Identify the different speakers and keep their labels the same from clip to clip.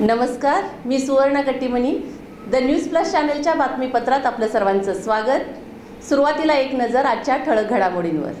Speaker 1: नमस्कार मी सुवर्ण Kattimani. The news plus चॅनलच्या बातमीपत्रात आपलं सर्वांचं स्वागत. सुरुवातीला एक नजर आजच्या ठळक घडामोडींवर.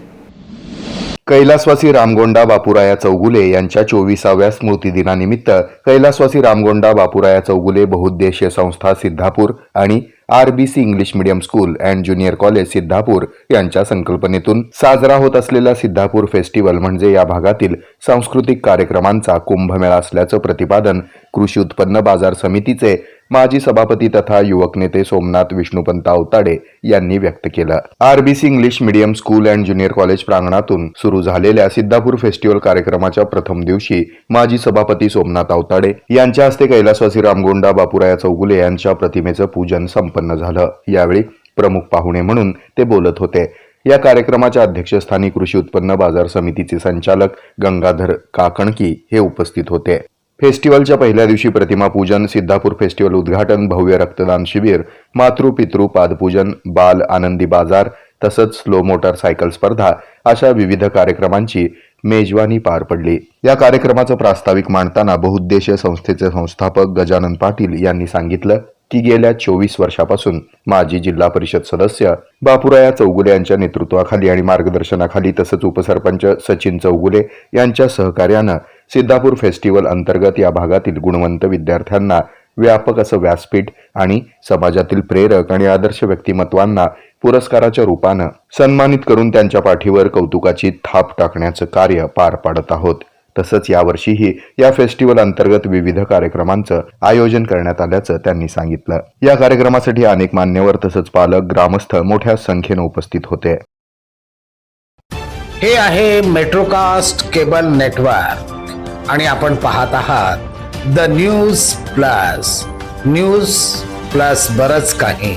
Speaker 2: कैलासवासी रामगोंडा बापुराया चौगुले यांच्या चोवीसाव्या स्मृतिदिनानिमित्त कैलासवासी रामगोंडा बापुराया चौगुले बहुउद्देशीय संस्था सिद्धापूर आणि RBC English medium school and junior college Siddhapur यांच्या संकल्पनेतून साजरा होत असलेला सिद्धापूर फेस्टिवल म्हणजे या भागातील सांस्कृतिक कार्यक्रमांचा कुंभमेळा असल्याचं प्रतिपादन कृषी उत्पन्न बाजार समितीचे माजी सभापती तथा युवक नेते सोमनाथ विष्णुपंत अवताडे यांनी व्यक्त केलं. RBC English medium school and junior college प्रांगणातून सुरू झालेल्या सिद्धापूर फेस्टिवल कार्यक्रमाच्या प्रथम दिवशी माजी सभापती सोमनाथ अवताडे यांच्या हस्ते कैलासवासी रामगोंडा बापुराया चौगुले यांच्या प्रतिमेचं पूजन संपन्न झालं. यावेळी प्रमुख पाहुणे म्हणून ते बोलत होते. या कार्यक्रमाच्या अध्यक्षस्थानी कृषी उत्पन्न बाजार समितीचे संचालक गंगाधर काकणकी हे उपस्थित होते. फेस्टिवलच्या पहिल्या दिवशी प्रतिमा पूजन सिद्धापूर फेस्टिवल उद्घाटन भव्य रक्तदान शिबिर मातृ पितृ पादपूजन बाल आनंदी बाजार तसंच स्लो मोटर सायकल स्पर्धा अशा विविध कार्यक्रमांची मेजवानी पार पडली. या कार्यक्रमाचं प्रास्ताविक मांडताना बहुउद्देशीय संस्थेचे संस्थापक गजानन पाटील यांनी सांगितलं की गेल्या चोवीस वर्षापासून माजी जिल्हा परिषद सदस्य बापुराया चौगुले यांच्या नेतृत्वाखाली आणि मार्गदर्शनाखाली तसंच उपसरपंच सचिन चौगुले यांच्या सहकार्यानं सिद्धापूर फेस्टिवल अंतर्गत या भागातील गुणवंत विद्यार्थ्यांना व्यापक असं व्यासपीठ आणि समाजातील प्रेरक आणि आदर्श व्यक्तिमत्वांना पुरस्काराच्या रूपानं सन्मानित करून त्यांच्या पाठीवर कौतुकाची थाप टाकण्याचं कार्य पार पाडत आहोत. तसंच यावर्षीही या फेस्टिवल अंतर्गत विविध कार्यक्रमांचं आयोजन करण्यात आल्याचं त्यांनी सांगितलं. या कार्यक्रमासाठी अनेक मान्यवर तसंच पालक ग्रामस्थ मोठ्या संख्येनं उपस्थित होते.
Speaker 3: हे आहे मेट्रोकास्ट केबल नेटवर्क आणि आपण पाहत आहात the news plus news plus बरच काही.